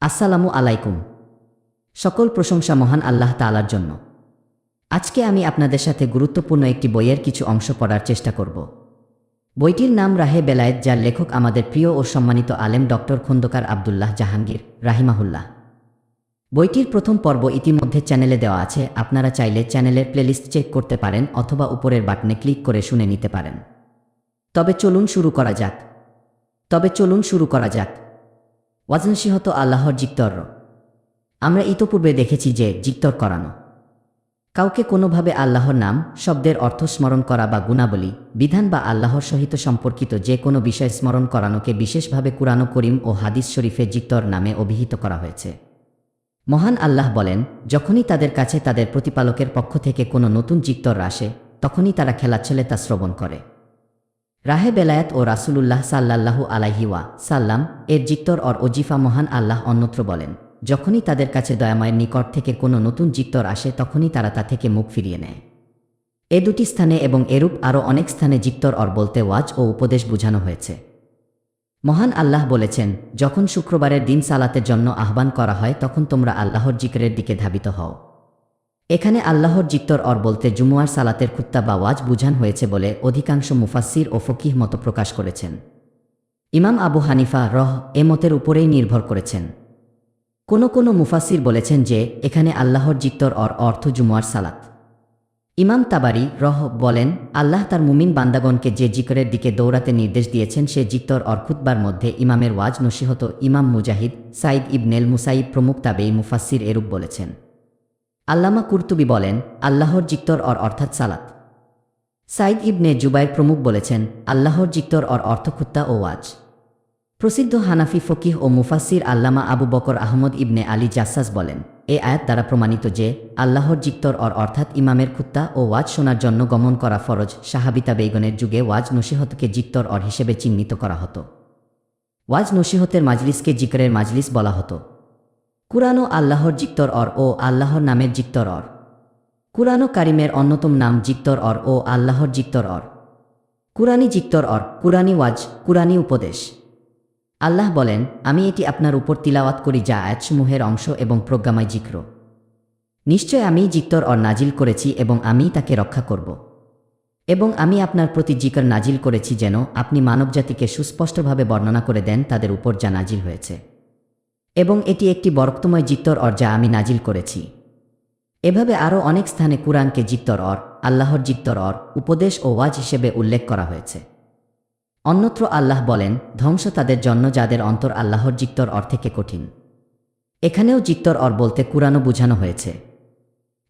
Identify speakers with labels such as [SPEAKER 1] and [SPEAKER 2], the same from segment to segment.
[SPEAKER 1] আসসালামু আলাইকুম। সকল প্রশংসা মহান আল্লাহ তালার জন্য। আজকে আমি আপনাদের সাথে গুরুত্বপূর্ণ একটি বইয়ের কিছু অংশ পড়ার চেষ্টা করব। বইটির নাম রাহে বেলায়েত, যার লেখক আমাদের প্রিয় ও সম্মানিত আলেম ডক্টর খন্দকার আবদুল্লাহ জাহাঙ্গীর, রাহিমাহুল্লাহ। বইটির প্রথম পর্ব ইতিমধ্যে চ্যানেলে দেওয়া আছে। আপনারা চাইলে চ্যানেলের প্লেলিস্ট চেক করতে পারেন অথবা উপরের বাটনে ক্লিক করে শুনে নিতে পারেন। তবে চলুন শুরু করা যাক। তবে চলুন শুরু করা যাক। ওয়াজনসিহত আল্লাহর জিক্তর। আমরা ইতোপূর্বে দেখেছি যে জিক্তর করানো। কাউকে কোনোভাবে আল্লাহর নাম, শব্দের অর্থ স্মরণ করা বা গুণাবলী, বিধান বা আল্লাহর সহিত সম্পর্কিত যে কোনো বিষয় স্মরণ করানোকে বিশেষভাবে কুরআন করিম ও হাদিস শরীফে জিক্তর নামে অভিহিত করা হয়েছে। মহান আল্লাহ বলেন, যখনই তাদের কাছে তাদের প্রতিপালকের পক্ষ থেকে কোনো নতুন জিক্তর আসে, তখনই তারা খেলাচ্ছলে তা শ্রবণ করে। রাহে বেলায়াত ও রাসূলুল্লাহ সাল্লাল্লাহু আলাইহি ওয়া সাল্লাম এর জিক্তর অর ওজিফা মহান আল্লাহ অন্যত্র বলেন, যখনই তাদের কাছে দয়াময়ের নিকট থেকে কোনো নতুন জিক্তর আসে, তখনই তারা তা থেকে মুখ ফিরিয়ে নেয়। এ দুটি স্থানে এবং এরূপ আরও অনেক স্থানে জিত্তর অর বলতে ওয়াজ ও উপদেশ বুঝানো হয়েছে। মহান আল্লাহ বলেছেন, যখন শুক্রবারের দিন সালাতের জন্য আহ্বান করা হয়, তখন তোমরা আল্লাহর জিকরের দিকে ধাবিত হও। এখানে আল্লাহর জিত্তর অর বলতে জুমুয়ার সালাতের খুত্তা বা ওয়াজ বুঝান হয়েছে বলে অধিকাংশ মুফাসির ও ফকিহ মত প্রকাশ করেছেন। ইমাম আবু হানিফা রহ এ মতের উপরেই নির্ভর করেছেন। কোনো কোনো মুফাসির বলেছেন যে, এখানে আল্লাহর জিত্তর অর অর্থ জুমুয়ার সালাত। ইমাম তাবারি রহ বলেন, আল্লাহ তার মুমিন বান্দাগণকে যে জিকরের দিকে দৌড়াতে নির্দেশ দিয়েছেন, সে জিক্তর অর খুতবার মধ্যে ইমামের ওয়াজ নসিহত ইমাম মুজাহিদ সাইদ ইবনেল মুসাইব প্রমুখ তাবেই মুফাসির এরূপ বলেছেন। আল্লামা কুর্তুবি বলেন, আল্লাহর জিক্তর অর অর্থাৎ সালাত। সাইদ ইবনে জুবাইর প্রমুখ বলেছেন, আল্লাহর জিক্তর অর অর্থকুত্তা ও ওয়াজ। প্রসিদ্ধ হানাফি ফকিহ ও মুফাসির আল্লামা আবু বকর আহমদ ইবনে আলী জাসাস বলেন, এ আয়াত দ্বারা প্রমাণিত যে, আল্লাহর জিক্তর অর অর্থাৎ ইমামের খুত্তা ও ওয়াজ শোনার জন্য গমন করা ফরজ সাহাবিতা বেগনের যুগে ওয়াজ নসিহতকে জিক্তর অর হিসেবে চিহ্নিত করা হতো। ওয়াজ নসিহতের মাজলিসকে জিকরের মাজলিস বলা হতো। কুরআন আল্লাহর জিক্তর অর ও আল্লাহর নামের জিক্তর অর। কুরআন কারিমের অন্যতম নাম জিক্তর অর ও আল্লাহর জিক্তর অর। কুরআনি জিক্তর অর কুরআনি ওয়াজ কুরআনি উপদেশ। আল্লাহ বলেন, আমি এটি আপনার উপর তিলাওয়াত করি যা আয়াতসমূহের অংশ এবং প্রজ্ঞাময় জিক্র। নিশ্চয় আমি জিক্তর অর নাজিল করেছি এবং আমি তাকে রক্ষা করব। এবং আমি আপনার প্রতি জিকর নাজিল করেছি যেন আপনি মানবজাতিকে সুস্পষ্টভাবে বর্ণনা করে দেন তাদের উপর যা নাজিল হয়েছে। এবং এটি একটি বরক্তময় জিত্তর অর যা আমি নাজিল করেছি। এভাবে আরও অনেক স্থানে কুরআনকে জিত্তর অর, আল্লাহর জিত্তর অর উপদেশ ও ওয়াজ হিসেবে উল্লেখ করা হয়েছে। অন্যত্র আল্লাহ বলেন, ধ্বংস তাদের জন্য যাদের অন্তর আল্লাহর জিত্তর অর থেকে কঠিন। এখানেও জিত্তর অর বলতে কুরআনও বুঝানো হয়েছে।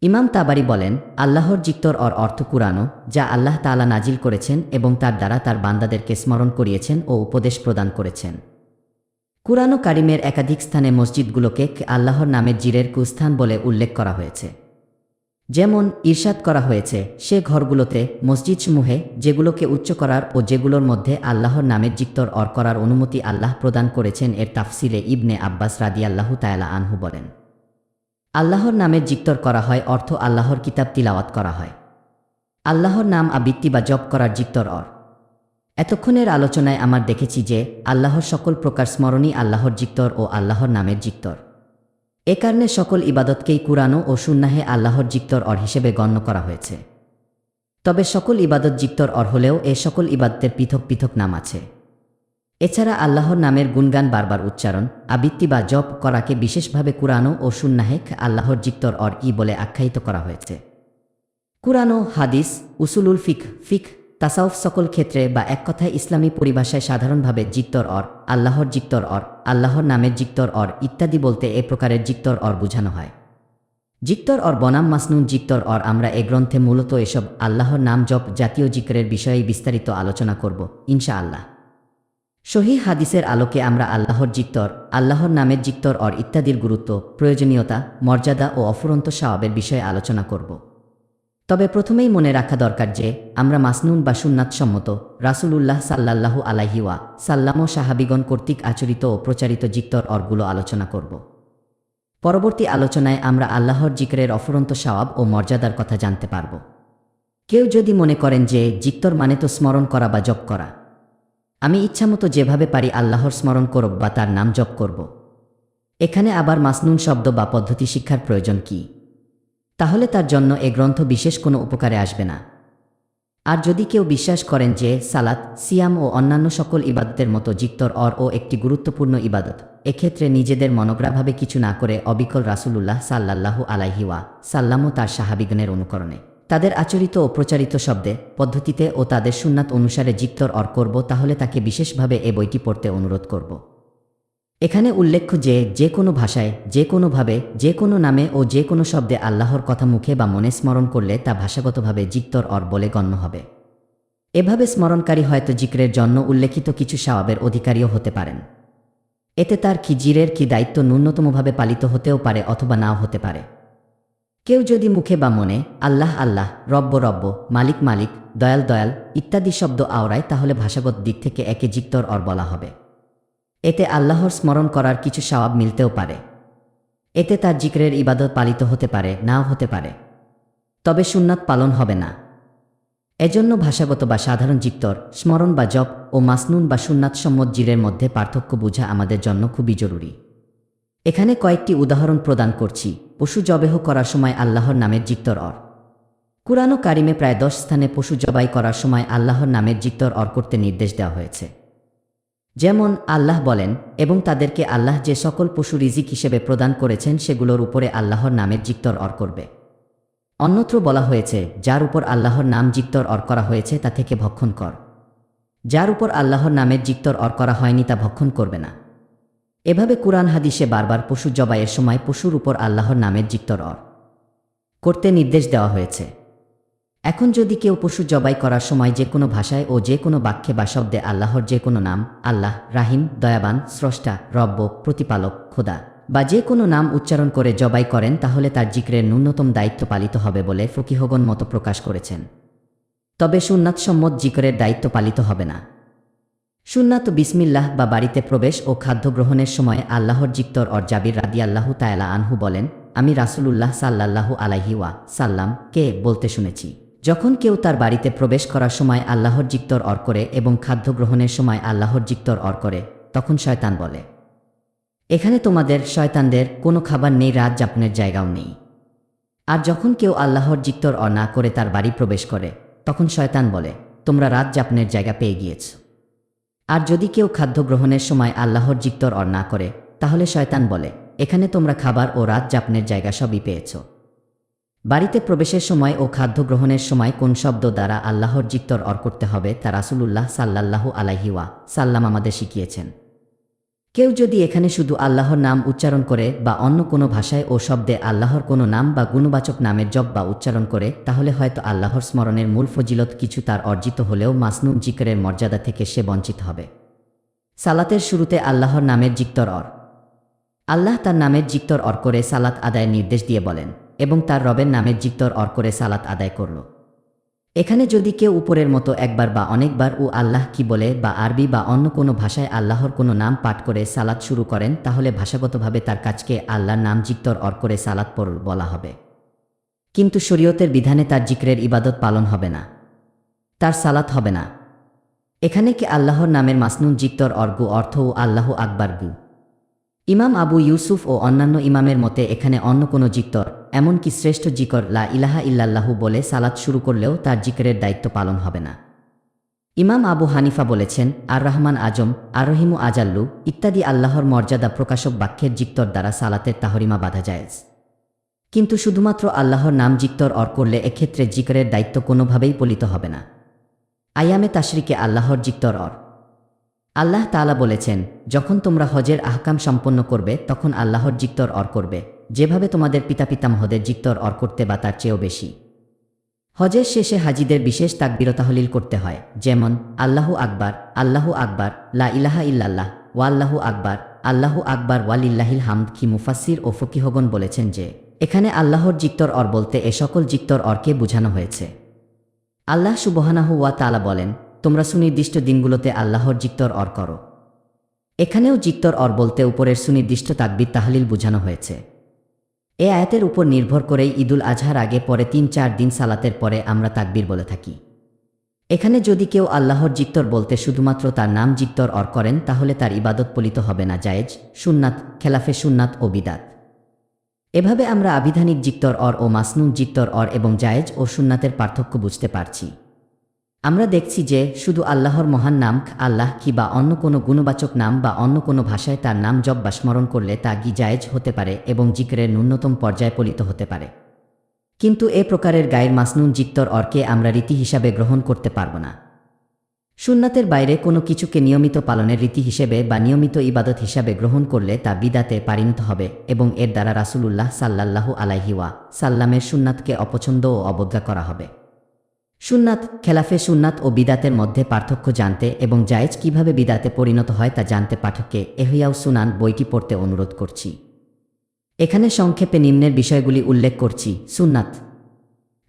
[SPEAKER 1] ইমাম তাবারি বলেন, আল্লাহর জিত্তর অর অর্থ কুরানো যা আল্লাহ তাআলা নাজিল করেছেন এবং তার দ্বারা তার বান্দাদেরকে স্মরণ করিয়েছেন ও উপদেশ প্রদান করেছেন। কুরআন কারিমের একাধিক স্থানে মসজিদগুলোকে আল্লাহর নামের জিরের কুস্থান বলে উল্লেখ করা হয়েছে। যেমন ঈর্ষাদ করা হয়েছে, সে ঘরগুলোতে মসজিদসমূহে যেগুলোকে উচ্চ করার ও যেগুলোর মধ্যে আল্লাহর নামের জিক্তর অর করার অনুমতি আল্লাহ প্রদান করেছেন এর তাফসিলে ইবনে আব্বাস রাদিয়াল্লাহু তায়ালা আনহু বলেন। আল্লাহর নামের জিক্তর করা হয় অর্থ আল্লাহর কিতাব তিলাওয়াত করা হয়। আল্লাহর নাম আবৃত্তি বা জপ করার জিক্তর অর। এতক্ষণের আলোচনায় আমার দেখেছি যে আল্লাহর সকল প্রকার স্মরণই আল্লাহর জিক্তর ও আল্লাহর নামের জিক্তর। এ কারণে সকল ইবাদতকেই কুরানো ও সুন্নাহে আল্লাহর জিক্তর অর হিসেবে গণ্য করা হয়েছে। তবে সকল ইবাদত জিক্তর অর হলেও এ সকল ইবাদতের পৃথক পৃথক নাম আছে। এছাড়া আল্লাহর নামের গুণগান বারবার উচ্চারণ, আবৃত্তি বা জপ করাকে বিশেষভাবে কুরানো ও সুন্নাহেক আল্লাহর জিক্তর অর ই বলে আখ্যায়িত করা হয়েছে। কুরানো হাদিস, উসুলুল ফিক ফিক তাসাউফ সকল ক্ষেত্রে বা এক কথায় ইসলামী পরিভাষায় সাধারণভাবে জিক্তর অর, আল্লাহর জিক্তর অর, আল্লাহর নামের জিক্তর অর ইত্যাদি বলতে এ প্রকারের জিক্তর অর বোঝানো হয়। জিক্তর অর বনাম মাসনুন জিক্তর অর আমরা এ গ্রন্থে মূলত এসব আল্লাহর নাম জপ জাতীয় জিক্রের বিষয়ে বিস্তারিত আলোচনা করব ইনশা আল্লাহ সহি হাদিসের আলোকে আমরা আল্লাহর জিক্তর, আল্লাহর নামের জিক্তর অর ইত্যাদির গুরুত্ব, প্রয়োজনীয়তা, মর্যাদা ও অফুরন্ত স্বভাবের বিষয়ে আলোচনা করব। তবে প্রথমেই মনে রাখা দরকার যে, আমরা মাসনুন বা সুন্নাত সম্মত, রাসুলুল্লাহ সাল্লাল্লাহু আলাহিওয়া সাল্লাম ও সাহাবিগণ কর্তৃক আচরিত ও প্রচারিত জিক্তর অরগুলো আলোচনা করব। পরবর্তী আলোচনায় আমরা আল্লাহর জিকরের অফুরন্ত সওয়াব ও মর্যাদার কথা জানতে পারব। কেউ যদি মনে করেন যে, জিক্তর মানে তো স্মরণ করা বা জপ করা। আমি ইচ্ছামতো যেভাবে পারি আল্লাহর স্মরণ করব বা তার নাম জপ করব। এখানে আবার মাসনুন শব্দ বা পদ্ধতি শিক্ষার প্রয়োজন কি? তাহলে তার জন্য এ গ্রন্থ বিশেষ কোনো উপকারে আসবে না। আর যদি কেউ বিশ্বাস করেন যে সালাত, সিয়াম ও অন্যান্য সকল ইবাদতের মতো জিক্তর, অর ও একটি গুরুত্বপূর্ণ ইবাদত, এক্ষেত্রে নিজেদের মনোগ্রাভাবে কিছু না করে অবিকল রাসুলুল্লাহ সাল্লাল্লাহু আলাইহিওয়া সাল্লামও তার সাহাবিগণের অনুকরণে। তাদের আচরিত ও প্রচারিত শব্দে, পদ্ধতিতে ও তাদের সুন্নাত অনুসারে জিক্তর, অর করব, তাহলে তাকে বিশেষভাবে এ বইটি পড়তে অনুরোধ করব। এখানে উল্লেখ্য যে যে কোনো ভাষায়, যে কোনোভাবে যে কোনো নামে ও যে কোনো শব্দে আল্লাহর কথা মুখে বা মনে স্মরণ করলে তা ভাষাগতভাবে জিক্তর অর বলে গণ্য হবে। এভাবে স্মরণকারী হয়তো জিক্রের জন্য উল্লেখিত কিছু স্বভাবের অধিকারীও হতে পারেন। এতে তার কি জিরের কি দায়িত্ব ন্যূনতমভাবে পালিত হতেও পারে অথবা নাও হতে পারে। কেউ যদি মুখে বা মনে আল্লাহ আল্লাহ, রব্ব রব্ব, মালিক মালিক, দয়াল দয়াল ইত্যাদি শব্দ আওড়ায় তাহলে ভাষাগত দিক থেকে একে জিক্তর অর বলা হবে। এতে আল্লাহর স্মরণ করার কিছু সওয়াব মিলতেও পারে। এতে তার জিক্রের ইবাদত পালিত হতে পারে, নাও হতে পারে। তবে সুন্নাত পালন হবে না। এজন্য ভাষাগত বা সাধারণ জিক্তর, স্মরণ বা জপ ও মাসনুন বা সুন্নাত সম্মত জিরের মধ্যে পার্থক্য বোঝা আমাদের জন্য খুবই জরুরি। এখানে কয়েকটি উদাহরণ প্রদান করছি। পশু জবেহ করার সময় আল্লাহর নামের জিক্তর অর। কুরআন কারিমে প্রায় দশ স্থানে পশু জবাই করার সময় আল্লাহর নামের জিক্তর অর করতে নির্দেশ দেওয়া হয়েছে। যেমন আল্লাহ বলেন, এবং তাদেরকে আল্লাহ যে সকল পশু রিজিক হিসেবে প্রদান করেছেন, সেগুলোর উপরে আল্লাহর নামের জিক্তর অর করবে। অন্যত্র বলা হয়েছে, যার উপর আল্লাহর নাম জিক্তর অর করা হয়েছে, তা থেকে ভক্ষণ কর। যার উপর আল্লাহর নামের জিক্তর অর করা হয়নি, তা ভক্ষণ করবে না। এভাবে কুরআন হাদিসে বারবার পশু জবাইয়ের সময় পশুর উপর আল্লাহর নামের জিক্তর অর করতে নির্দেশ দেওয়া হয়েছে। এখন যদি কেউ পশু জবাই করার সময় যে কোনো ভাষায় ও যে কোনো বাক্যে বা শব্দে আল্লাহর যে কোনো নাম, আল্লাহ, রাহিম, দয়াবান, স্রষ্টা রব্য প্রতিপালক, খোদা, বা যে কোনো নাম উচ্চারণ করে জবাই করেন, তাহলে তার জিক্রের ন্যূনতম দায়িত্ব পালিত হবে বলে ফকিহগণ মতো প্রকাশ করেছেন। তবে সুন্নাত সম্মত জিকরের দায়িত্ব পালিত হবে না। সুন্নাত বিসমিল্লাহ বা বাড়িতে প্রবেশ ও খাদ্য গ্রহণের সময় আল্লাহর জিক্তর অর জাবির রাদি আল্লাহু তায়ালা আনহু বলেন, আমি রাসুলুল্লাহ সাল্লাল্লাহু আলাইহি ওয়া সাল্লাম কে? বলতে শুনেছি। যখন কেউ তার বাড়িতে প্রবেশ করার সময় আল্লাহর জিক্তর অর করে এবং খাদ্য গ্রহণের সময় আল্লাহর জিক্তর অর করে, তখন শয়তান বলে, এখানে তোমাদের শয়তানদের কোনো খাবার নেই, রাত যাপনের জায়গাও নেই। আর যখন কেউ আল্লাহর জিক্তর অর না করে তার বাড়ি প্রবেশ করে, তখন শয়তান বলে, তোমরা রাত যাপনের জায়গা পেয়ে গিয়েছ। আর যদি কেউ খাদ্য গ্রহণের সময় আল্লাহর জিক্তর অর না করে, তাহলে শয়তান বলে, এখানে তোমরা খাবার ও রাত যাপনের জায়গা সবই পেয়েছ। বাড়িতে প্রবেশের সময় ও খাদ্য গ্রহণের সময় কোন শব্দ দ্বারা আল্লাহর জিক্তর অর করতে হবে তা রাসুলুল্লাহ সাল্লাল্লাহু আলাইহিওয়া সাল্লাম আমাদের শিখিয়েছেন। কেউ যদি এখানে শুধু আল্লাহর নাম উচ্চারণ করে বা অন্য কোনো ভাষায় ও শব্দে আল্লাহর কোনো নাম বা গুণবাচক নামের জব বা উচ্চারণ করে, তাহলে হয়তো আল্লাহর স্মরণের মূল ফজিলত কিছু তার অর্জিত হলেও মাসনুন জিকরের মর্যাদা থেকে সে বঞ্চিত হবে। সালাতের শুরুতে আল্লাহর নামের জিক্তর অর। আল্লাহ তার নামের জিক্তর অর করে সালাত আদায়ের নির্দেশ দিয়ে বলেন এবং তার রবের নামের জিক্তর অর করে সালাত আদায় করল। এখানে যদি কেউ উপরের মতো একবার বা অনেকবার ও আল্লাহ কি বলে বা আরবি বা অন্য কোনো ভাষায় আল্লাহর কোনো নাম পাঠ করে সালাত শুরু করেন, তাহলে ভাষাগতভাবে তার কাজকে আল্লাহর নাম জিক্তর অর করে সালাত পড়ল বলা হবে। কিন্তু শরীয়তের বিধানে তার জিক্রের ইবাদত পালন হবে না। তার সালাত হবে না। এখানে কি আল্লাহর নামের মাসনুন জিক্তর অর্গু অর্থ ও আল্লাহ আকবার গু? ইমাম আবু ইউসুফ ও অন্যান্য ইমামের মতে এখানে অন্য কোনো জিক্তর এমনকি শ্রেষ্ঠ জিকর লা ইলাহা ইল্লাল্লাহু বলে সালাত শুরু করলেও তার জিকরের দায়িত্ব পালন হবে না। ইমাম আবু হানিফা বলেছেন আর রহমান আজম আর রহিমু আজাল্লু ইত্যাদি আল্লাহর মর্যাদা প্রকাশক বাক্যের জিক্তর দ্বারা সালাতের তাহরিমা বাধা যায় কিন্তু শুধুমাত্র আল্লাহর নাম জিক্তর অর করলে এক্ষেত্রে জিকরের দায়িত্ব কোনোভাবেই পলিত হবে না। আয়ামে তাশরিকে আল্লাহর জিক্তর অর। আল্লাহ তালা বলেছেন, যখন তোমরা হজের আহকাম সম্পন্ন করবে, তখন আল্লাহর জিক্তর অর করবে। যেভাবে তোমাদের পিতা পিতামহদের জিক্তর অর করতে বা তার চেয়েও বেশি। হজের শেষে হাজিদের বিশেষ তাকবিরতাহলিল করতে হয়, যেমন, আল্লাহু আকবার আল্লাহু আকবার, লা ইলাহা ইল্লাল্লাহ ওয়াল্লাহু আকবার, আল্লাহু আকবার ওয়ালিল্লাহিল হামদ কি মুফাসির ও ফকিহগন বলেছেন যে, এখানে আল্লাহর জিক্তর অর বলতে এ সকল জিক্তর অরকে বোঝানো হয়েছে। আল্লাহ সুবহানাহু ওয়া তালা বলেন, তোমরা সুনির্দিষ্ট দিনগুলোতে আল্লাহর জিক্তর অর করো। এখানেও জিক্তর অর বলতে উপরের সুনির্দিষ্ট তাকবির তাহলিল বোঝানো হয়েছে। এ আয়াতের উপর নির্ভর করেই ঈদুল আজহার আগে, পরে তিন, চার দিন সালাতের পরে আমরা তাকবির বলে থাকি। এখানে যদি কেউ আল্লাহর জিত্তর বলতে শুধুমাত্র তার নাম জিত্তর অর করেন, তাহলে তার ইবাদত পলিত হবে না জায়েজ, সুন্নাত, খেলাফে সুন্নাত ও বিদাত। এভাবে আমরা আবিধানিক জিত্তর অর ও মাসনুন জিত্তর অর এবং জায়েজ ও সুন্নাতের পার্থক্য বুঝতে পারছি। আমরা দেখছি যে শুধু আল্লাহর মহান নাম, আল্লাহ কি বা অন্য কোনো গুণবাচক নাম বা অন্য কোনো ভাষায় তার নাম জব বা স্মরণ করলে তা গি জায়েজ হতে পারে এবং জিকরের ন্যূনতম পর্যায়ে পলিত হতে পারে? কিন্তু এ প্রকারের গায়ের মাসনুন জিত্তর অর্কে আমরা রীতি হিসাবে গ্রহণ করতে পারব না। সুন্নাতের বাইরে কোনো কিছুকে নিয়মিত পালনের রীতি হিসেবে বা নিয়মিত ইবাদত হিসাবে গ্রহণ করলে তা বিদাতে পারিণত হবে এবং এর দ্বারা রাসূলুল্লাহ সাল্লাল্লাহু আলাইহিওয়া সাল্লামের সুন্নাতকে অপছন্দ ও অবজ্ঞা করা হবে। সুন্নাত খেলাফে সুন্নাত ও বিদাতের মধ্যে পার্থক্য জানতে এবং জায়েজ কীভাবে বিদাতে পরিণত হয় তা জানতে পাঠককে এহিয়াও সুনান বইটি পড়তে অনুরোধ করছি। এখানে সংক্ষেপে নিম্নের বিষয়গুলি উল্লেখ করছি। সুন্নাত।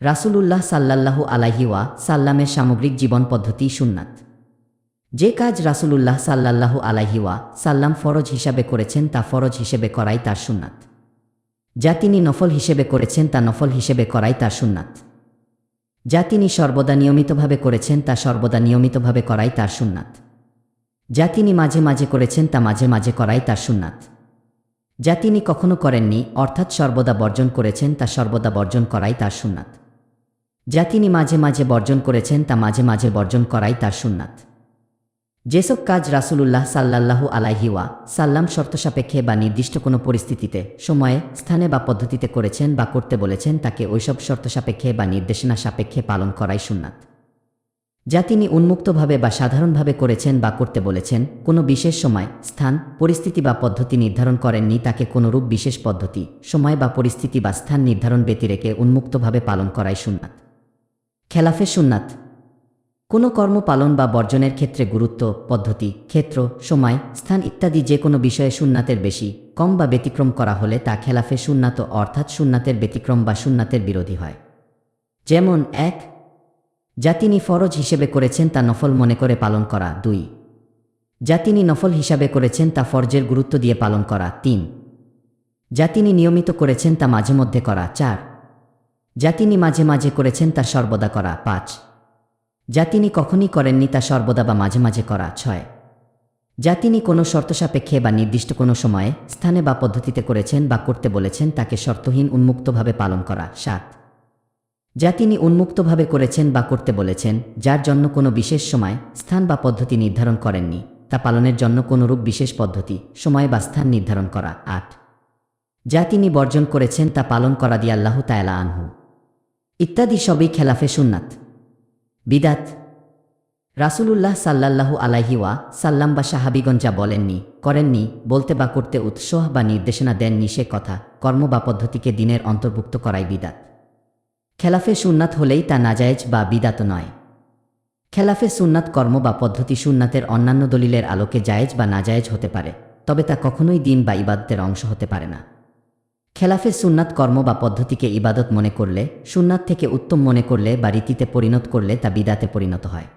[SPEAKER 1] রাসূলুল্লাহ সাল্লাল্লাহু আলাহিওয়া সাল্লামের সামগ্রিক জীবন পদ্ধতি সুন্নাত। যে কাজ রাসূলুল্লাহ সাল্লাল্লাহু আলাইহিওয়া সাল্লাম ফরজ হিসাবে করেছেন তা ফরজ হিসেবে করাই তার সুন্নাত। যা তিনি নফল হিসেবে করেছেন তা নফল হিসেবে করাই তার সুন্নাত। যা তিনি সর্বদা নিয়মিতভাবে করেছেন তা সর্বদা নিয়মিতভাবে করাই তার সুন্নাত। যা তিনি মাঝে মাঝে করেছেন তা মাঝে মাঝে করাই তার সুন্নাত। যা তিনি কখনো করেননি, অর্থাৎ সর্বদা বর্জন করেছেন তা সর্বদা বর্জন করাই তার সুন্নাত। যা তিনি মাঝে মাঝে বর্জন করেছেন তা মাঝে মাঝে বর্জন করাই তার সুন্নাত। যেসব কাজ রাসূলুল্লাহ সাল্লাল্লাহু আলাইহিওয়া সাল্লাম শর্তসাপেক্ষে বা নির্দিষ্ট কোনো পরিস্থিতিতে, সময়ে, স্থানে বা পদ্ধতিতে করেছেন বা করতে বলেছেন, তাকে ওইসব শর্তসাপেক্ষে বা নির্দেশনা সাপেক্ষে পালন করাই সুন্নাত। যা তিনি উন্মুক্তভাবে বা সাধারণভাবে করেছেন বা করতে বলেছেন, কোনো বিশেষ সময়, স্থান, পরিস্থিতি বা পদ্ধতি নির্ধারণ করেননি, তাকে কোনোরূপ বিশেষ পদ্ধতি, সময় বা পরিস্থিতি বা স্থান নির্ধারণ ব্যতিরেকে উন্মুক্তভাবে পালন করাই সুন্নাত। খেলাফে সুন্নাত কোনো কর্ম পালন বা বর্জনের ক্ষেত্রে গুরুত্ব, পদ্ধতি, ক্ষেত্র, সময়, স্থান ইত্যাদি যে কোনো বিষয়ে সুন্নাতের বেশি, কম বা ব্যতিক্রম করা হলে তা খেলাফে সুন্নাত অর্থাৎ সুন্নাতের ব্যতিক্রম বা সুন্নাতের বিরোধী হয়। যেমন এক, যা তিনি ফরজ হিসেবে করেছেন তা নফল মনে করে পালন করা। দুই, যা তিনি নফল হিসাবে করেছেন তা ফরজের গুরুত্ব দিয়ে পালন করা। তিন, যা তিনি নিয়মিত করেছেন তা মাঝে মধ্যে করা। চার, যা তিনি মাঝে মাঝে করেছেন তা সর্বদা করা। পাঁচ যা তিনি কখনই করেননি তা সর্বদা বা মাঝে মাঝে করা ছয়। যা তিনি কোনো শর্তসাপেক্ষে বা নির্দিষ্ট কোনো সময়ে, স্থানে বা পদ্ধতিতে করেছেন বা করতে বলেছেন তাকে শর্তহীন উন্মুক্তভাবে পালন করা সাত। যা তিনি উন্মুক্তভাবে করেছেন বা করতে বলেছেন, যার জন্য কোনো বিশেষ সময়, স্থান বা পদ্ধতি নির্ধারণ করেননি, তা পালনের জন্য কোনোরূপ বিশেষ পদ্ধতি, সময় বা স্থান নির্ধারণ করা আট। যা তিনি বর্জন করেছেন তা পালন করা দিয়ে আল্লাহ তায়ালা আনহু। ইত্যাদি সবই খেলাফে সুন্নাত। বিদাত। রাসূলুল্লাহ সাল্লাল্লাহু আলাইহিওয়া সাল্লাম বা সাহাবিগণ যা বলেননি, করেননি, বলতে বা করতে উৎসাহ বা নির্দেশনা দেননি সে কথা, কর্ম বা পদ্ধতিকে দিনের অন্তর্ভুক্ত করাই বিদাত। খেলাফে সুন্নাত হলেই তা নাজায়েজ বা বিদাত নয়। খেলাফে সুন্নাত কর্ম বা পদ্ধতি সুন্নাতের অন্যান্য দলিলের আলোকে জায়েজ বা নাজায়েজ হতে পারে, তবে তা কখনোই দিন বা ইবাদতের অংশ হতে পারে না। খেলাফে সুন্নাত কর্ম বা পদ্ধতিকে ইবাদত মনে করলে, সুন্নাত থেকে উত্তম মনে করলে বা রীতিতে পরিণত করলে তা বিদাতে পরিণত হয়।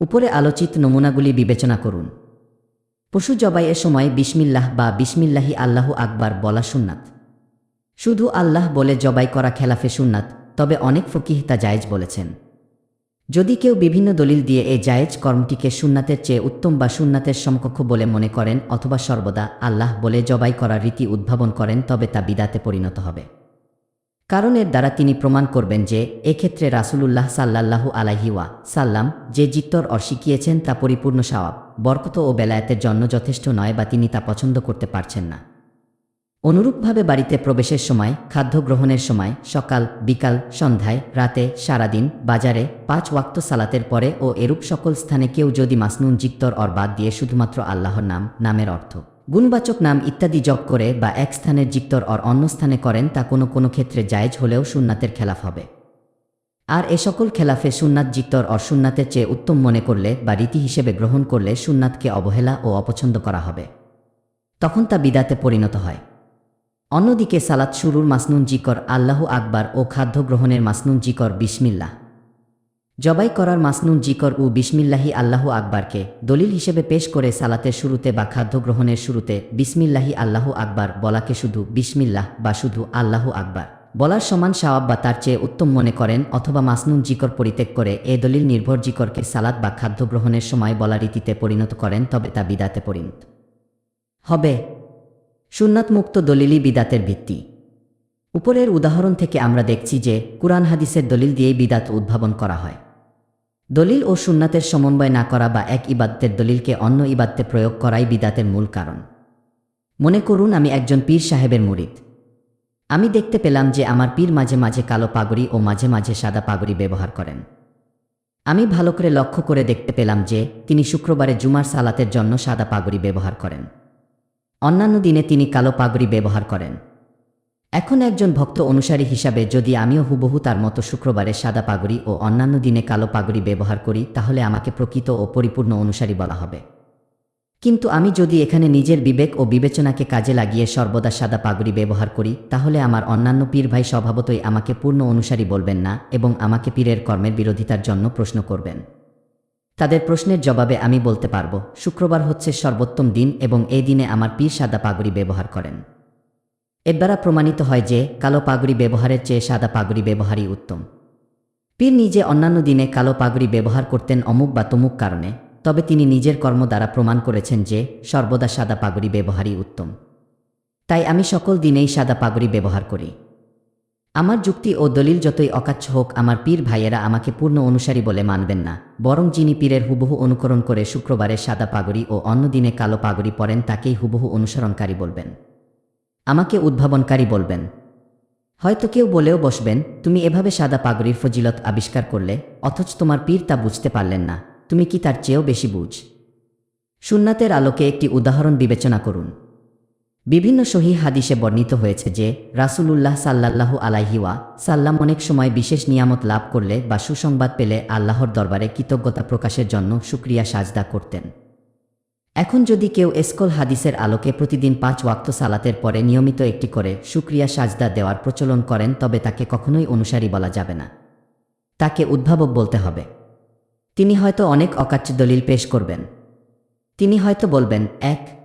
[SPEAKER 1] উপরে আলোচিত নমুনাগুলি বিবেচনা করুন। পশু জবাইয়ের সময় বিসমিল্লাহ বা বিসমিল্লাহি আল্লাহ আকবার বলা সুন্নাত। শুধু আল্লাহ বলে জবাই করা খেলাফে সুন্নাত, তবে অনেক ফকিহ তা জায়েজ বলেছেন। যদি কেউ বিভিন্ন দলিল দিয়ে এই জায়েজ কর্মটিকে সুন্নাতের চেয়ে উত্তম বা সুন্নাতের সমকক্ষ বলে মনে করেন অথবা সর্বদা আল্লাহ বলে জবাই করার রীতি উদ্ভাবন করেন, তবে তা বিদাতে পরিণত হবে। কারণ এর দ্বারা তিনি প্রমাণ করবেন যে, এক্ষেত্রে রাসূলুল্লাহ সাল্লাল্লাহু আলাইহিওয়া সাল্লাম যে জিত্তর অশিখিয়েছেন তা পরিপূর্ণ সওয়াব বরকত ও বেলায়েতের জন্য যথেষ্ট নয় বা তিনি তা পছন্দ করতে পারছেন না। অনুরূপভাবে বাড়িতে প্রবেশের সময়, খাদ্য গ্রহণের সময়, সকাল, বিকাল, সন্ধ্যায়, রাতে, সারাদিন, বাজারে, পাঁচ ওয়াক্ত সালাতের পরে ও এরূপ সকল স্থানে কেউ যদি মাসনুন, জিক্তর, অর বাদ দিয়ে শুধুমাত্র আল্লাহর নাম, নামের অর্থ, গুণবাচক নাম ইত্যাদি জপ করে বা এক স্থানের জিত্তর অর অন্য স্থানে করেন তা কোনো কোনো ক্ষেত্রে জায়েজ হলেও সুন্নাতের খেলাফ হবে। আর এ সকল খেলাফে সুন্নাত, জিক্তর অর সুন্নাতের চেয়ে উত্তম মনে করলে বা রীতি হিসেবে গ্রহণ করলে সুন্নাতকে অবহেলা ও অপছন্দ করা হবে। তখন তা বিদাতে পরিণত হয়। অন্যদিকে সালাত শুরুর মাসনুন জিকর আল্লাহু আকবার ও খাদ্য গ্রহণের মাসনুন জিকর বিসমিল্লাহ। জবাই করার মাসনুন জিকর ও বিসমিল্লাহি আল্লাহু আকবারকে দলিল হিসেবে পেশ করে সালাতের শুরুতে বা খাদ্য গ্রহণের শুরুতে বিসমিল্লাহি আল্লাহু আকবার বলাকে শুধু বিসমিল্লাহ বা শুধু আল্লাহ আকবার বলার সমান সাওয়াব বা তার চেয়ে উত্তম মনে করেন অথবা মাসনুন জিকর পরিত্যাগ করে এ দলিল নির্ভর জিকরকে সালাদ বা খাদ্য গ্রহণের সময় বলা রীতিতে পরিণত করেন তবে তা বিদাতে পরিণত। হবে সুন্নাত মুক্ত দলিলই বিদাতের ভিত্তি। উপরের উদাহরণ থেকে আমরা দেখছি যে কুরআন হাদিসের দলিল দিয়েই বিদাত উদ্ভাবন করা হয়। দলিল ও সুন্নাতের সমন্বয় না করা বা এক ইবাদতের দলিলকে অন্য ইবাদতে প্রয়োগ করাই বিদাতের মূল কারণ। মনে করুন আমি একজন পীর সাহেবের মুরিদ। আমি দেখতে পেলাম যে আমার পীর মাঝে মাঝে কালো পাগড়ি ও মাঝে মাঝে সাদা পাগড়ি ব্যবহার করেন। আমি ভালো করে লক্ষ্য করে দেখতে পেলাম যে তিনি শুক্রবারে জুমার সালাতের জন্য সাদা পাগড়ি ব্যবহার করেন। অন্যান্য দিনে তিনি কালো পাগড়ি ব্যবহার করেন। এখন একজন ভক্ত অনুসারী হিসাবে যদি আমিও হুবহু তার মতো শুক্রবারে সাদা পাগড়ি ও অন্যান্য দিনে কালো পাগড়ি ব্যবহার করি, তাহলে আমাকে প্রকৃত ও পরিপূর্ণ অনুসারী বলা হবে। কিন্তু আমি যদি এখানে নিজের বিবেক ও বিবেচনাকে কাজে লাগিয়ে সর্বদা সাদা পাগড়ি ব্যবহার করি, তাহলে আমার অন্যান্য পীর ভাই স্বভাবতই আমাকে পূর্ণ অনুসারী বলবেন না এবং আমাকে পীরের কর্মের বিরোধিতার জন্য প্রশ্ন করবেন। তাদের প্রশ্নের জবাবে আমি বলতে পারব, শুক্রবার হচ্ছে সর্বোত্তম দিন এবং এই দিনে আমার পীর সাদা পাগড়ি ব্যবহার করেন। এর দ্বারা প্রমাণিত হয় যে, কালো পাগড়ি ব্যবহারের চেয়ে সাদা পাগড়ি ব্যবহারই উত্তম। পীর নিজে অন্যান্য দিনে কালো পাগড়ি ব্যবহার করতেন অমুক বা তমুক কারণে, তবে তিনি নিজের কর্ম দ্বারা প্রমাণ করেছেন যে, সর্বদা সাদা পাগড়ি ব্যবহারই উত্তম। তাই আমি সকল দিনেই সাদা পাগড়ি ব্যবহার করি। আমার যুক্তি ও দলিল যতই অকাচ্ছ হোক, আমার পীর ভাইয়েরা আমাকে পূর্ণ অনুসারী বলে মানবেন না। বরং যিনি পীরের হুবহু অনুকরণ করে শুক্রবারে সাদা পাগড়ি ও অন্য দিনে কালো পাগড়ি পরেন, তাকেই হুবহু অনুসরণকারী বলবেন। আমাকে উদ্ভাবনকারী বলবেন। হয়তো কেউ বলেও বসবেন, তুমি এভাবে সাদা পাগড়ির ফজিলত আবিষ্কার করলে, অথচ তোমার পীর তা বুঝতে পারলেন না। তুমি কি তার চেয়েও বেশি বুঝ? সুন্নাতের আলোকে একটি উদাহরণ বিবেচনা করুন। বিভিন্ন সহি হাদিসে বর্ণিত হয়েছে যে, রাসূলুল্লাহ সাল্লাল্লাহু আলাইহিওয়া সাল্লাম অনেক সময় বিশেষ নিয়ামত লাভ করলে বা সুসংবাদ পেলে আল্লাহর দরবারে কৃতজ্ঞতা প্রকাশের জন্য সুক্রিয়া সাজদা করতেন। এখন যদি কেউ এসকল হাদিসের আলোকে প্রতিদিন পাঁচ ওয়াক্ত সালাতের পরে নিয়মিত একটি করে সুক্রিয়া সাজদা দেওয়ার প্রচলন করেন, তবে তাকে কখনোই অনুসারী বলা যাবে না। তাকে উদ্ভাবক বলতে হবে। তিনি হয়তো অনেক অকাচ্য দলিল পেশ করবেন। তিনি হয়তো বলবেন, এক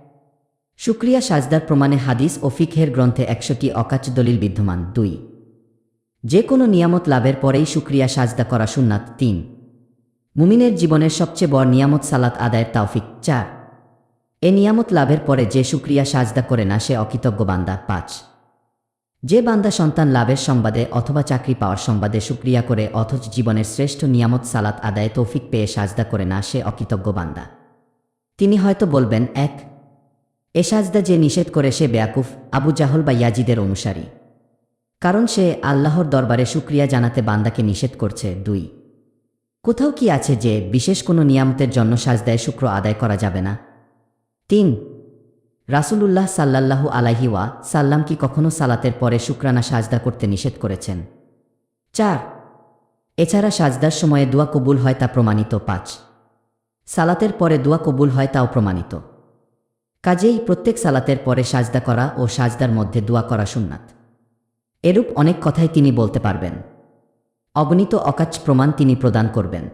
[SPEAKER 1] সুক্রিয়া সাজদার প্রমাণে হাদিস ও ফিকহের গ্রন্থে একশোটি অকাচ দলিল বিদ্যমান। দুই। যে কোনো নিয়ামত লাভের পরেই সুক্রিয়া সাজদা করা সুন্নাত। তিন। মুমিনের জীবনের সবচেয়ে বড় নিয়ামত সালাত আদায়ের তাওফিক চার। এ নিয়ামত লাভের পরে যে সুক্রিয়া সাজদা করে না, সে অকৃতজ্ঞ বান্দা। পাঁচ। যে বান্দা সন্তান লাভের সংবাদে অথবা চাকরি পাওয়ার সংবাদে সুক্রিয়া করে, অথচ জীবনের শ্রেষ্ঠ নিয়ামত সালাত আদায় তৌফিক পেয়ে সাজদা করে না, সে অকৃতজ্ঞ বান্দা। তিনি হয়তো বলবেন, এক এ সাজদা যে নিষেধ করে সে বেয়াকুফ আবু জাহল বা ইয়াজিদের অনুসারী। কারণ সে আল্লাহর দরবারে সুক্রিয়া জানাতে বান্দাকে নিষেধ করছে, দুই। কোথাও কি আছে যে বিশেষ কোনো নিয়ামতের জন্য সাজদায় শুক্র আদায় করা যাবে না? তিন, রাসূলুল্লাহ সাল্লাল্লাহু আলাইহি ওয়া সাল্লাম কি কখনো সালাতের পরে শুক্রানা সাজদা করতে নিষেধ করেছেন? চার, এছাড়া সাজদার সময়ে দোয়া কবুল হয় তা প্রমাণিত, পাঁচ। সালাতের পরে দোয়া কবুল হয় তাও প্রমাণিত। কাজেই প্রত্যেক সালাতের পরে সাজদা করা ও সাজদার মধ্যে দোয়া করা সুন্নাত। এরূপ অনেক কথাই তিনি বলতে পারবেন। অগণিত অকাচ প্রমাণ তিনি প্রদান করবেন।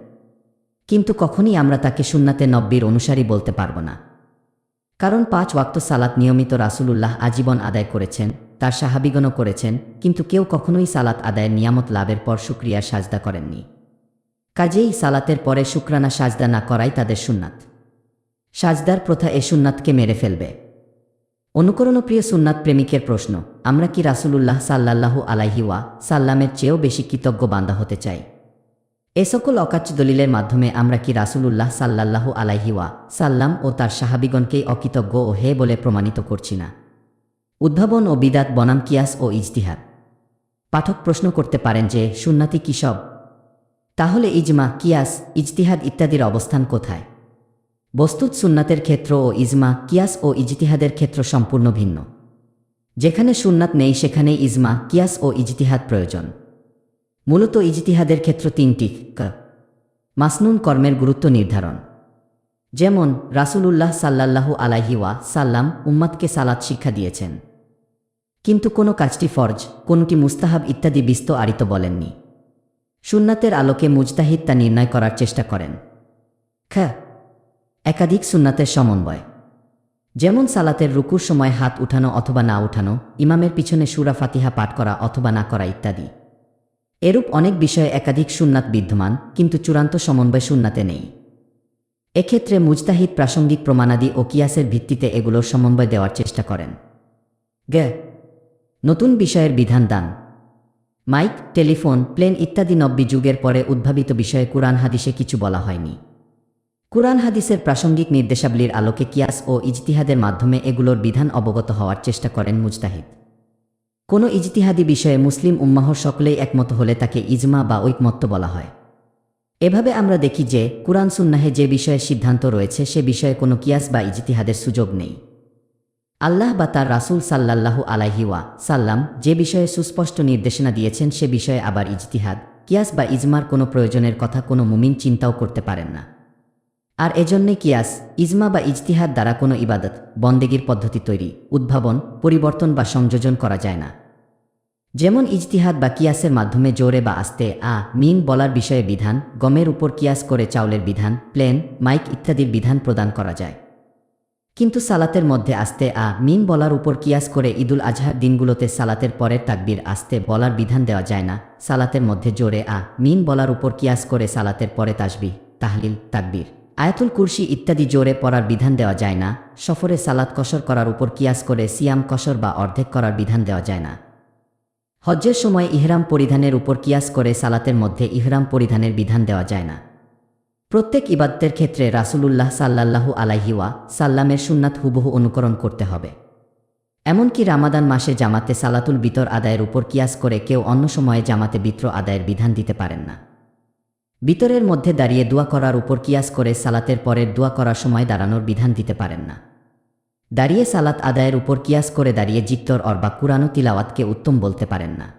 [SPEAKER 1] কিন্তু কখনই আমরা তাকে সুন্নাতে নব্বীর অনুসারী বলতে পারব না। কারণ পাঁচ ওয়াক্ত সালাত নিয়মিত রাসূলুল্লাহ আজীবন আদায় করেছেন, তার সাহাবিগণও করেছেন, কিন্তু কেউ কখনোই সালাত আদায়ের নিয়ামত লাভের পর শুক্রিয়া সাজদা করেননি। কাজেই সালাতের পরে শুক্রানা সাজদা না করাই তাদের সুন্নাত। সাজদার প্রথা এ সুন্নাতকে মেরে ফেলবে। অনুকরণপ্রিয় সুন্নাত প্রেমিকের প্রশ্ন, আমরা কি রাসূলুল্লাহ সাল্লাল্লাহু আলাইহি ওয়া সাল্লামের চেয়েও বেশি কৃতজ্ঞ বান্দা হতে চাই? এ সকল অকাচ্য দলিলের মাধ্যমে আমরা কি রাসূলুল্লাহ সাল্লাল্লাহু আলাইহি ওয়া সাল্লাম ও তার সাহাবিগণকেই অকৃতজ্ঞ ও হে বলে প্রমাণিত করছি না? উদ্ভাবন ও বিদাত, বনাম, কিয়াস ও ইজতিহাদ। পাঠক প্রশ্ন করতে পারেন যে, সুন্নাতি কি সব? তাহলে ইজমা, কিয়াস, ইজতিহাদ ইত্যাদির অবস্থান কোথায়? বস্তুত সুন্নাতের ক্ষেত্র ও ইজমা, কিয়াস ও ইজতিহাদের ক্ষেত্র সম্পূর্ণ ভিন্ন। যেখানে সুন্নাত নেই, সেখানেই ইজমা, কিয়াস ও ইজতিহাদ প্রয়োজন। মূলত ইজতিহাদের ক্ষেত্র তিনটি মাসনুন কর্মের গুরুত্ব নির্ধারণ। যেমন, রাসূলুল্লাহ সাল্লাল্লাহু আলাইহি ওয়া সাল্লাম উম্মাদকে সালাত শিক্ষা দিয়েছেন। কিন্তু কোনো কাজটি ফরজ, কোনটি মুস্তাহাব ইত্যাদি বিস্ত আরিত বলেননি। সুন্নাতের আলোকে মুজতাহিদ তা নির্ণয় করার চেষ্টা করেন। খ। একাধিক সুন্নাতের সমন্বয়। যেমন সালাতের রুকুর সময় হাত উঠানো অথবা না উঠানো, ইমামের পিছনে সুরা ফাতিহা পাঠ করা অথবা না করা ইত্যাদি। এরূপ অনেক বিষয়ে একাধিক সুন্নাত বিদ্যমান, কিন্তু চূড়ান্ত সমন্বয় সুন্নাতে নেই। এক্ষেত্রে মুজতাহিদ প্রাসঙ্গিক প্রমাণাদি ও কিয়াসের ভিত্তিতে এগুলোর সমন্বয় দেওয়ার চেষ্টা করেন। গে. নতুন বিষয়ের বিধান দান। মাইক, টেলিফোন, প্লেন ইত্যাদি নব্বী যুগের পরে উদ্ভাবিত বিষয়ে কুরআন হাদিসে কিছু বলা হয়নি। কুরআন হাদিসের প্রাসঙ্গিক নির্দেশাবলীর আলোকে কিয়াস ও ইজতিহাদের মাধ্যমে এগুলোর বিধান অবগত হওয়ার চেষ্টা করেন মুজতাহিদ। কোনো ইজতিহাদি বিষয়ে মুসলিম উম্মাহর সকলেই একমত হলে তাকে ইজমা বা ঐকমত্য বলা হয়। এভাবে আমরা দেখি যে কুরআন সুন্নাহে যে বিষয়ে সিদ্ধান্ত রয়েছে, সে বিষয়ে কোনো কিয়াস বা ইজতিহাদের সুযোগ নেই। আল্লাহ বা তার রাসূল সাল্লাল্লাহু আলাইহি ওয়া সাল্লাম যে বিষয়ে সুস্পষ্ট নির্দেশনা দিয়েছেন, সে বিষয়ে আবার ইজতিহাদ, কিয়াস বা ইজমার কোনো প্রয়োজনের কথা কোনো মুমিন চিন্তাও করতে পারেন না। আর এজন্যে কিয়াস, ইজমা বা ইজতিহাদ দ্বারা কোনো ইবাদত, বন্দেগীর পদ্ধতি তৈরি, উদ্ভাবন, পরিবর্তন বা সংযোজন করা যায় না। যেমন ইজতিহাদ বা কিয়াসের মাধ্যমে জোরে বা আস্তে আ মিন বলার বিষয়ে বিধান, গমের উপর কিয়াস করে চাউলের বিধান, প্লেন, মাইক ইত্যাদির বিধান প্রদান করা যায়। কিন্তু সালাতের মধ্যে আস্তে আ মিন বলার উপর কিয়াস করে ঈদুল আজহার দিনগুলোতে সালাতের পরের তাকবির আস্তে বলার বিধান দেওয়া যায় না। সালাতের মধ্যে জোরে আ মিন বলার উপর কিয়াস করে সালাতের পরে তাসবি তাহলিল, তাকবির। আয়াতুল কুরসি ইত্যাদি জোরে পড়ার বিধান দেওয়া যায় না। সফরে সালাত কসর করার উপর কিয়াস করে সিয়াম কসর বা অর্ধেক করার বিধান দেওয়া যায় না। হজ্জের সময় ইহরাম পরিধানের উপর কিয়াস করে সালাতের মধ্যে ইহরাম পরিধানের বিধান দেওয়া যায় না। প্রত্যেক ইবাদতের ক্ষেত্রে রাসূলুল্লাহ সাল্লাল্লাহু আলাইহিওয়া সাল্লামের সুন্নাত হুবহু অনুকরণ করতে হবে। এমনকি রামাদান মাসে জামাতে সালাতুল বিতর আদায়ের উপর কিয়াস করে কেউ অন্য সময়ে জামাতে বিত্র আদায়ের বিধান দিতে পারেন না। বিতরের মধ্যে দাঁড়িয়ে দোয়া করার উপর কিয়াস করে সালাতের পরের দোয়া করার সময় দাঁড়ানোর বিধান দিতে পারেন না। দাঁড়িয়ে সালাত আদায়ের উপর কিয়াস করে দাঁড়িয়ে জিত্তর অর বা কুরানো তিলাওয়াতকে উত্তম বলতে পারেন না।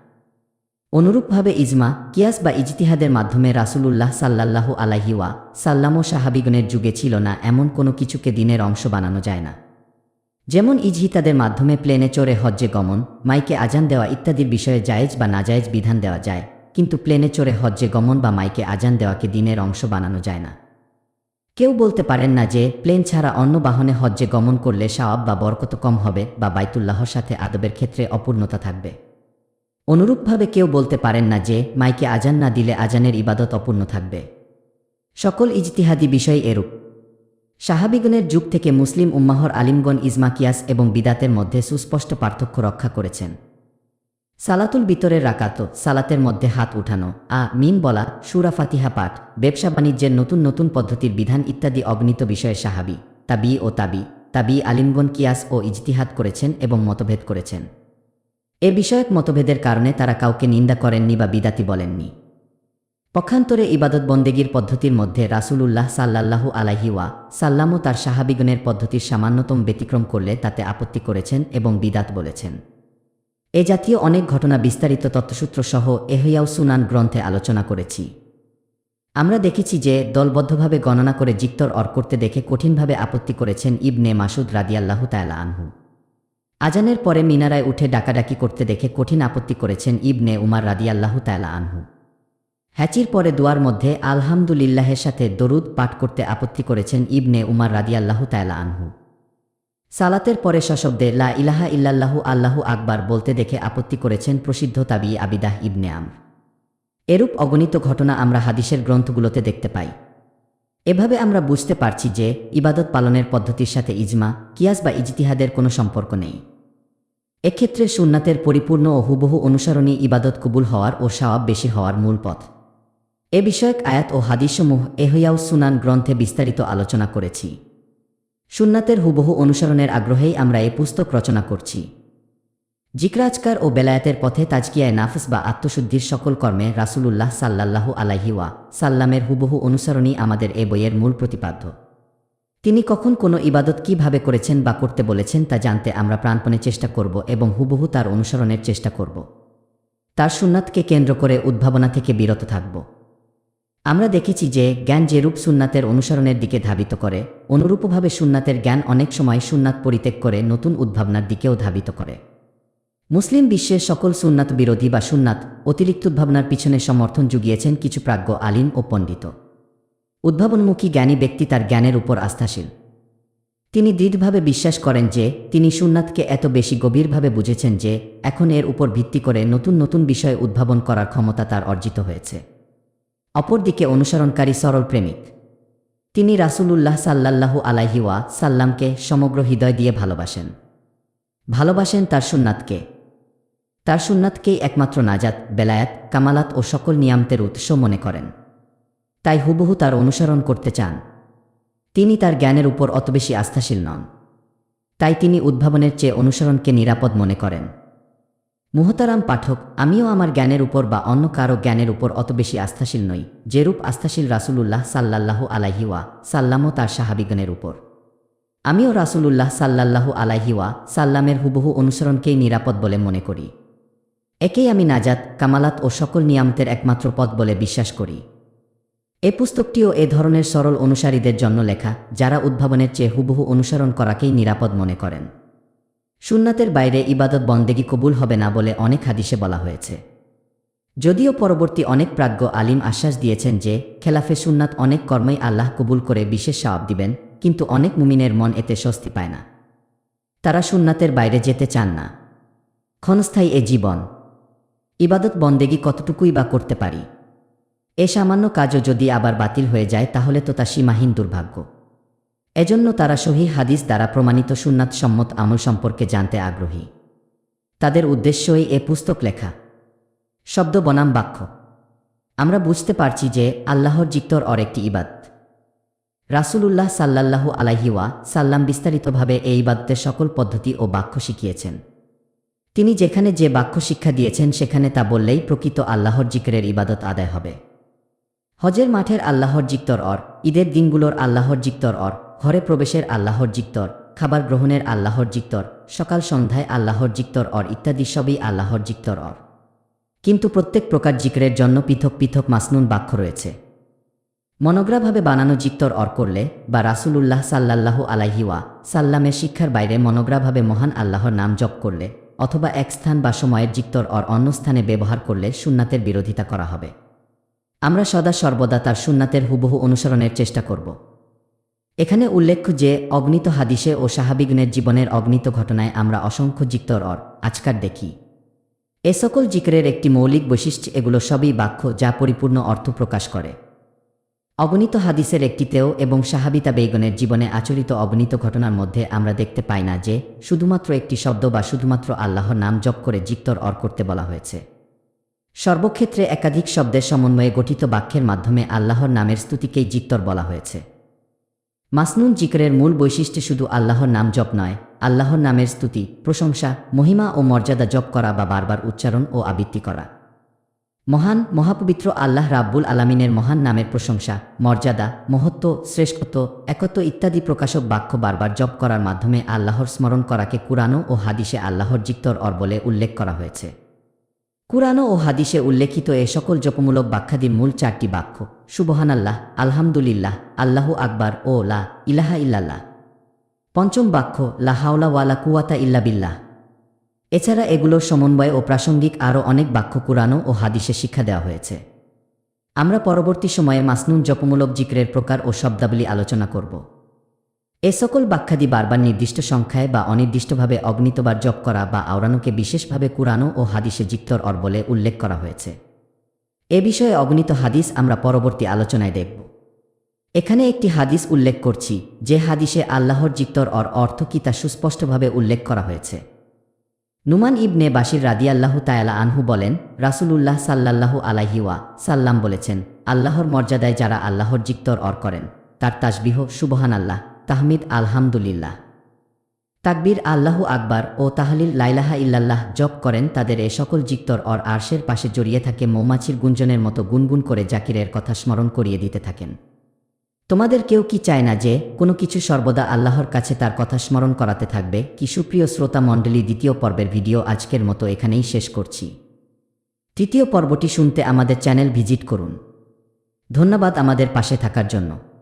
[SPEAKER 1] অনুরূপভাবে ইজমা, কিয়াস বা ইজতিহাদের মাধ্যমে রাসূলুল্লাহ সাল্লাল্লাহু আলাইহিওয়া সাল্লাম সাহাবিগণের যুগে ছিল না এমন কোনো কিছুকে দিনের অংশ বানানো যায় না। যেমন ইজহিতাদের মাধ্যমে প্লেনে চড়ে হজ্জে গমন, মাইকে আজান দেওয়া ইত্যাদির বিষয়ে জায়েজ বা নাজায়েজ বিধান দেওয়া যায়। কিন্তু প্লেনে চড়ে হজ্জে গমন বা মাইকে আজান দেওয়াকে দিনের অংশ বানানো যায় না। কেউ বলতে পারেন না যে, প্লেন ছাড়া অন্য বাহনে হজ্জে গমন করলে সাওয়াব বা বরকত কম হবে বা বাইতুল্লাহর সাথে আদবের ক্ষেত্রে অপূর্ণতা থাকবে। অনুরূপভাবে কেউ বলতে পারেন না যে, মাইকে আজান না দিলে আজানের ইবাদত অপূর্ণ থাকবে। সকল ইজতিহাদি বিষয় এরূপ। সাহাবিগণের যুগ থেকে মুসলিম উম্মাহর আলিমগণ ইজমাকিয়াস এবং বিদাতের মধ্যে সুস্পষ্ট পার্থক্য রক্ষা করেছেন। সালাতুল বিতরের রাকাত, সালাতের মধ্যে হাত উঠানো। আ মিন বলা সুরা ফাতিহা পাঠ, ব্যবসা বাণিজ্যের নতুন নতুন পদ্ধতির বিধান ইত্যাদি অগণিত বিষয়ে সাহাবি, তাবি ও তাবি। তাবি আলিমগণ কিয়াস ও ইজতিহাদ করেছেন এবং মতভেদ করেছেন। এ বিষয়ক মতভেদের কারণে তারা কাউকে নিন্দা করেননি বা বিদাতি বলেননি। পক্ষান্তরে ইবাদত বন্দেগীর পদ্ধতির মধ্যে রাসূলুল্লাহ সাল্লাল্লাহু আলাইহিওয়া সাল্লামও তার সাহাবিগণের পদ্ধতির সামান্যতম ব্যতিক্রম করলে তাতে আপত্তি করেছেন এবং বিদাত বলেছেন। এ জাতীয় অনেক ঘটনা বিস্তারিত তত্ত্বসূত্র সহ এহইয়াও সুনান গ্রন্থে আলোচনা করেছি। আমরা দেখেছি যে দলবদ্ধভাবে গণনা করে জিক্তর অর করতে দেখে কঠিনভাবে আপত্তি করেছেন ইবনে মাসুদ রাদিয়াল্লাহু তায়ালা আনহু। আজানের পরে মিনারায় উঠে ডাকাডাকি করতে দেখে কঠিন আপত্তি করেছেন ইবনে উমার রাদিয়াল্লাহু তায়ালা আনহু। হ্যাচির পরে দুয়ার মধ্যে আলহামদুলিল্লাহের সাথে দরুদ পাঠ করতে আপত্তি করেছেন ইবনে উমার রাদিয়াল্লাহু তায়ালা আনহু। সালাতের পরে সশব্দে লা ইলাহা ইল্লাল্লাহু আল্লাহু আকবার বলতে দেখে আপত্তি করেছেন প্রসিদ্ধ তাবি আবিদাহ ইবনে আম। এরূপ অগণিত ঘটনা আমরা হাদিসের গ্রন্থগুলোতে দেখতে পাই। এভাবে আমরা বুঝতে পারছি যে ইবাদত পালনের পদ্ধতির সাথে ইজমা, কিয়াস বা ইজতিহাদের কোনো সম্পর্ক নেই। এক্ষেত্রে সুন্নাতের পরিপূর্ণ ও হুবহু অনুসরণী ইবাদত কবুল হওয়ার ও সাওয়াব বেশি হওয়ার মূল পথ। এ বিষয়ক আয়াত ও হাদিসমূহ এহইয়াও সুনান গ্রন্থে বিস্তারিত আলোচনা করেছি। সুন্নাতের হুবহু অনুসরণের আগ্রহেই আমরা এ পুস্তক রচনা করছি। জিকরাজকার ও বেলায়াতের পথে তাজকিয়ায় নাফস বা আত্মশুদ্ধির সকল কর্মে রাসূলুল্লাহ সাল্লাল্লাহু আলাইহিওয়া সাল্লামের হুবহু অনুসরণই আমাদের এ বইয়ের মূল প্রতিপাদ্য। তিনি কখন কোনো ইবাদত কীভাবে করেছেন বা করতে বলেছেন তা জানতে আমরা প্রাণপণে চেষ্টা করব এবং হুবহু তার অনুসরণের চেষ্টা করব। তার সুন্নাতকে কেন্দ্র করে উদ্ভাবনা থেকে বিরত থাকব। আমরা দেখেছি যে জ্ঞান যেরূপ সুন্নাতের অনুসরণের দিকে ধাবিত করে, অনুরূপভাবে সুন্নাতের জ্ঞান অনেক সময় সুন্নাত পরিত্যাগ করে নতুন উদ্ভাবনার দিকেও ধাবিত করে। মুসলিম বিশ্বের সকল সুন্নাত বিরোধী বা সুন্নাত অতিরিক্ত উদ্ভাবনার পিছনে সমর্থন জুগিয়েছেন কিছু প্রাজ্ঞ আলিম ও পণ্ডিত। উদ্ভাবনমুখী জ্ঞানী ব্যক্তি তার জ্ঞানের উপর আস্থাশীল। তিনি দৃঢ়ভাবে বিশ্বাস করেন যে তিনি সুন্নাতকে এত বেশি গভীরভাবে বুঝেছেন যে এখন এর উপর ভিত্তি করে নতুন নতুন বিষয় উদ্ভাবন করার ক্ষমতা তার অর্জিত হয়েছে। অপরদিকে অনুসরণকারী সরল প্রেমিক। তিনি রাসূলুল্লাহ সাল্লাল্লাহু আলাইহিওয়া সাল্লামকে সমগ্র হৃদয় দিয়ে ভালোবাসেন। ভালোবাসেন তার সুন্নাতকে। তার সুন্নাতকেই একমাত্র নাজাত, বেলায়াত, কামালাত ও সকল নিয়ামতের উৎস মনে করেন। তাই হুবহু তার অনুসরণ করতে চান। তিনি তার জ্ঞানের উপর অত বেশি আস্থাশীল নন। তাই তিনি উদ্ভাবনের চেয়ে অনুসরণকে নিরাপদ মনে করেন। মুহতারাম পাঠক, আমিও আমার জ্ঞানের উপর বা অন্য কারও জ্ঞানের উপর অত বেশি আস্থাশীল নই, যেরূপ আস্থাশীল রাসূলুল্লাহ সাল্লাল্লাহু আলাইহিওয়া সাল্লামও তার সাহাবিগণের উপর। আমিও রাসূলুল্লাহ সাল্লাল্লাহু আলাইহিওয়া সাল্লামের হুবহু অনুসরণকেই নিরাপদ বলে মনে করি। একেই আমি নাজাত, কামালাত ও সকল নিয়ামতের একমাত্র পথ বলে বিশ্বাস করি। এ পুস্তকটিও এ ধরনের সরল অনুসারীদের জন্য লেখা, যারা উদ্ভাবনের চেয়ে হুবহু অনুসরণ করাকেই নিরাপদ মনে করেন। সুন্নাতের বাইরে ইবাদত বন্দেগী কবুল হবে না বলে অনেক হাদিসে বলা হয়েছে। যদিও পরবর্তী অনেক প্রাজ্ঞ আলিম আশ্বাস দিয়েছেন যে, খেলাফে সুন্নাত অনেক কর্মই আল্লাহ কবুল করে বিশেষ সওয়াব দিবেন, কিন্তু অনেক মুমিনের মন এতে স্বস্তি পায় না। তারা সুন্নাতের বাইরে যেতে চান না। ক্ষণস্থায়ী এ জীবন। ইবাদত বন্দেগী কতটুকুই বা করতে পারি? এ সামান্য কাজও যদি আবার বাতিল হয়ে যায়, তাহলে তো তা সীমাহীন দুর্ভাগ্য। এজন্য তারা সহি হাদিস দ্বারা প্রমাণিত সুন্নাত সম্মত আমল সম্পর্কে জানতে আগ্রহী। তাদের উদ্দেশ্যই এ পুস্তক লেখা। শব্দ বনাম বাক্য। আমরা বুঝতে পারছি যে আল্লাহর জিক্তর অর একটি ইবাদ। রাসূলুল্লাহ সাল্লাল্লাহু আলাইহিওয়া সাল্লাম বিস্তারিতভাবে এই ইবাদতের সকল পদ্ধতি ও বাক্য শিখিয়েছেন। তিনি যেখানে যে বাক্য শিক্ষা দিয়েছেন, সেখানে তা বললেই প্রকৃত আল্লাহর জিকরের ইবাদত আদায় হবে। হজের মাঠের আল্লাহর জিক্তর অর, ঈদের দিনগুলোর আল্লাহর জিক্তর অর ঘরে প্রবেশের আল্লাহর জিক্তর, খাবার গ্রহণের আল্লাহর জিক্তর, সকাল সন্ধ্যায় আল্লাহর জিক্তর অর ইত্যাদি সবই আল্লাহর জিক্তর অর। কিন্তু প্রত্যেক প্রকার জিক্রের জন্য পৃথক পৃথক মাসনুন বাক্য রয়েছে। মনোগ্রাভাবে বানানো জিক্তর অর করলে বা রাসূলুল্লাহ সাল্লাল্লাহু আলাইহিওয়া সাল্লামের শিক্ষার বাইরে মনোগ্রাভাবে মহান আল্লাহর নাম জপ করলে অথবা এক স্থান বা সময়ের জিক্তর অর অন্য স্থানে ব্যবহার করলে সুন্নাতের বিরোধিতা করা হবে। আমরা সদা সর্বদা তার সুন্নাতের হুবহু অনুসরণের চেষ্টা করব। এখানে উল্লেখ্য যে অগ্নিত হাদিসে ও সাহাবিগণের জীবনের অগ্নিত ঘটনায় আমরা অসংখ্য জিক্তর অর আজকার দেখি। এ সকল জিক্রের একটি মৌলিক বৈশিষ্ট্য, এগুলো সবই বাক্য যা পরিপূর্ণ অর্থ প্রকাশ করে। অগণিত হাদিসের একটিতেও এবং সাহাবিতা বেগনের জীবনে আচরিত অগণিত ঘটনার মধ্যে আমরা দেখতে পাই না যে, শুধুমাত্র একটি শব্দ বা শুধুমাত্র আল্লাহর নাম জপ করে জিক্তর অর করতে বলা হয়েছে। সর্বক্ষেত্রে একাধিক শব্দের সমন্বয়ে গঠিত বাক্যের মাধ্যমে আল্লাহর নামের স্তুতিকেই জিক্তর বলা হয়েছে। মাসনুন জিকরের মূল বৈশিষ্ট্য শুধু আল্লাহর নাম জপ নয়, আল্লাহর নামের স্তুতি, প্রশংসা, মহিমা ও মর্যাদা জপ করা বা বারবার উচ্চারণ ও আবৃত্তি করা। মহান, মহাপবিত্র আল্লাহ রাব্বুল আলামিনের মহান নামের প্রশংসা, মর্যাদা, মহত্ব, শ্রেষ্ঠত্ব, একত্ব ইত্যাদি প্রকাশক বাক্য বারবার জপ করার মাধ্যমে আল্লাহর স্মরণ করাকে কুরানো ও হাদিসে আল্লাহর জিক্তর অর বলে উল্লেখ করা হয়েছে। কুরআনও ও হাদিসে উল্লেখিত এ সকল জপমূলক বাক্যাদির মূল চারটি বাক্য। সুবহানাল্লাহ, আলহামদুলিল্লাহ, আল্লাহু আকবার ও লা ইলাহা ইল্লাল্লাহ। পঞ্চম বাক্য, লা হাওলা ওয়ালা কুয়াতা ইল্লা বিল্লাহ। এছাড়া এগুলোর সমন্বয় ও প্রাসঙ্গিক আরও অনেক বাক্য কুরআনও ও হাদিসে শিক্ষা দেওয়া হয়েছে। আমরা পরবর্তী সময়ে মাসনুন জপমূলক জিক্রের প্রকার ও শব্দাবলী আলোচনা করব। এ সকল বাক্যাদি বারবার নির্দিষ্ট সংখ্যায় বা অনির্দিষ্টভাবে অগ্নিতবার জপ করা বা আওড়ানোকে বিশেষভাবে কুরআনও ও হাদিসে জিক্তর অর বলে উল্লেখ করা হয়েছে। এ বিষয়ে অগণিত হাদিস আমরা পরবর্তী আলোচনায় দেখব। এখানে একটি হাদিস উল্লেখ করছি, যে হাদিসে আল্লাহর জিক্তর অর অর্থ কি তা সুস্পষ্টভাবে উল্লেখ করা হয়েছে। নুমান ইবনে বাশির রাদিয়াল্লাহু তায়ালা আনহু বলেন, রাসূলুল্লাহ সাল্লাল্লাহু আলাইহিওয়া সাল্লাম বলেছেন, আল্লাহর মর্যাদায় যারা আল্লাহর জিক্তর অর করেন, তার তাসবিহ সুবহান আল্লাহ তাহমিদ আলহামদুলিল্লাহ। তাকবীর আল্লাহু আকবার ও তাহলিল লাইলাহা ইল্লাল্লাহ জপ করেন তাদের এ সকল জিক্তর অর আরশের পাশে জড়িয়ে থাকে মৌমাছির গুঞ্জনের মতো গুনগুন করে জাকিরের কথা স্মরণ করিয়ে দিতে থাকেন। তোমাদের কেউ কি চায় না যে কোনো কিছু সর্বদা আল্লাহর কাছে তার কথা স্মরণ করাতে থাকবে? কি সুপ্রিয় শ্রোতা মণ্ডলী, দ্বিতীয় পর্বের ভিডিও আজকের মতো এখানেই শেষ করছি। তৃতীয় পর্বটি শুনতে আমাদের চ্যানেল ভিজিট করুন। ধন্যবাদ আমাদের পাশে থাকার জন্য।